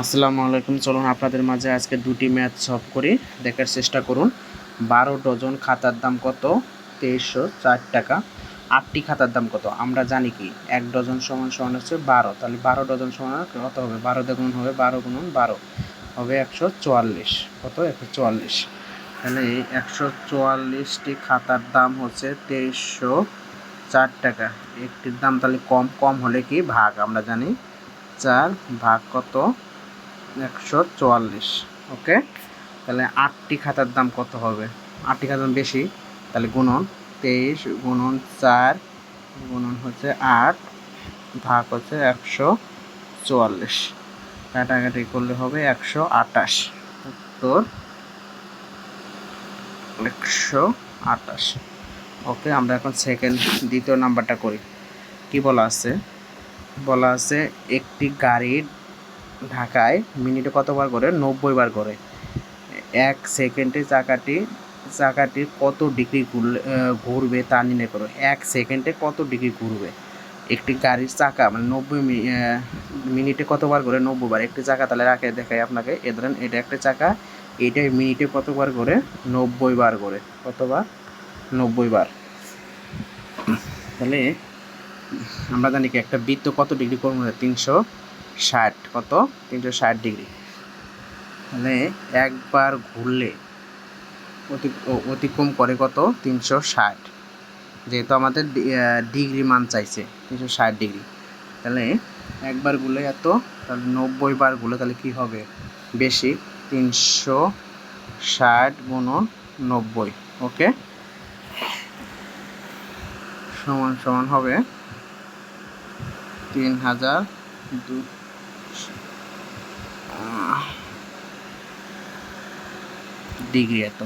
আসসালামু আলাইকুম। চলুন আপনাদের মাঝে আজকে দুটি ম্যাথ সলভ করি। দেখার চেষ্টা করুন। বারো ডজন খাতার দাম কত? তেইশশো চার টাকা। আটটি খাতার দাম কত? আমরা জানি কি, এক ডজন সমান সমান হচ্ছে বারো। তাহলে বারো ডজন সমান কত হবে? বারো দ্বিগুণ হবে বারো গুণন বারো। হবে একশো চুয়াল্লিশ। কত? একশো চুয়াল্লিশ। তাহলে এই একশো চুয়াল্লিশটি খাতার দাম হচ্ছে তেইশশো চার টাকা। একটির দাম তাহলে কম কম হলে কি? ভাগ। আমরা জানি চার ভাগ কত? একশো চুয়াল্লিশ, ওকে? তাহলে আটটি খাতার দাম কত হবে? আটটি খাতার দাম বেশি, তাহলে গুণন তেইশ গুণন চার গুণন হচ্ছে আট, ভাগ হচ্ছে একশো চুয়াল্লিশ। কাটাকাটি করলে হবে একশো আটাশ উত্তর, একশো আটাশ ওকে, আমরা এখন সেকেন্ড দ্বিতীয় নাম্বারটা করি। কি বলা আছে? বলা আছে একটি গাড়ির ঢাকায় মিনিটে কতবার করে নব্বই বার করে এক সেকেন্ডে চাকাটি চাকাটি কত ডিগ্রি ঘুরলে ঘুরবে তা নির্ণয় করো। এক সেকেন্ডে কত ডিগ্রি ঘুরবে? একটি গাড়ির চাকা মানে নব্বই মিনিটে কতবার করে নব্বই বার একটি চাকা তাহলে রাখে, দেখাই আপনাকে। এ ধরেন এটা একটা চাকা, এটা মিনিটে কতবার করে নব্বই বার করে কতবার নব্বই বার তাহলে আমরা জানি কি, একটা বৃত্ত কত ডিগ্রি কোণ তিনশো ষাট, কত? তিনশো ষাট ডিগ্রি। মানে একবার ঘুরলে অতি অতিক্রম করে কত? তিনশো ষাট। যেহেতু আমাদের ডিগ্রি মান চাইছে, তিনশো ষাট ডিগ্রি। তাহলে একবার গুলে এত? তাহলে নব্বই বার গুলে তাহলে কি হবে? বেশি, তিনশো ষাট গুণন নব্বই, ওকে? সমান সমান হবে তিন হাজার দু ডিগ্রি এত।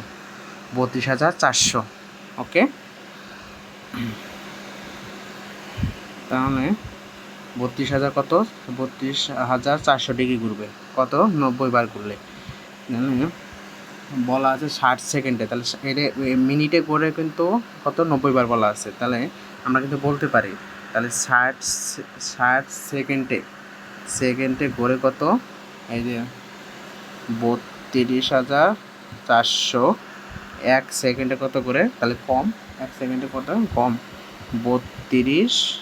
বত্রিশ হাজার চারশো। ওকে? তাহলে বত্রিশ হাজার কত? বত্রিশ হাজার চারশো ডিগ্রি ঘুরবে। কত? নব্বই বার ঘুরলে। বলা আছে ষাট সেকেন্ডে। তাহলে এটা মিনিটে করে কিন্তু কত? নব্বই বার বলা আছে। তাহলে আমরা কিন্তু বলতে পারি, তাহলে ষাট ষাট সেকেন্ডে সেকেন্ডে গড়ে কত? এই যে বত্রিশ হাজার চারশো। এক সেকেন্ডে কত করে? তাহলে কম। এক সেকেন্ডে কত? কম। বত্রিশ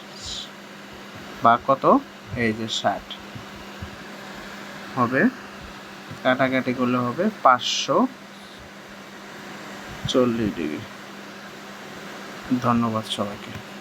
বা কত? এই যে ষাট। হবে। কাটাকাটি করলে হবে পাঁচশো চল্লিশ ডিগ্রি। ধন্যবাদ সবাইকে।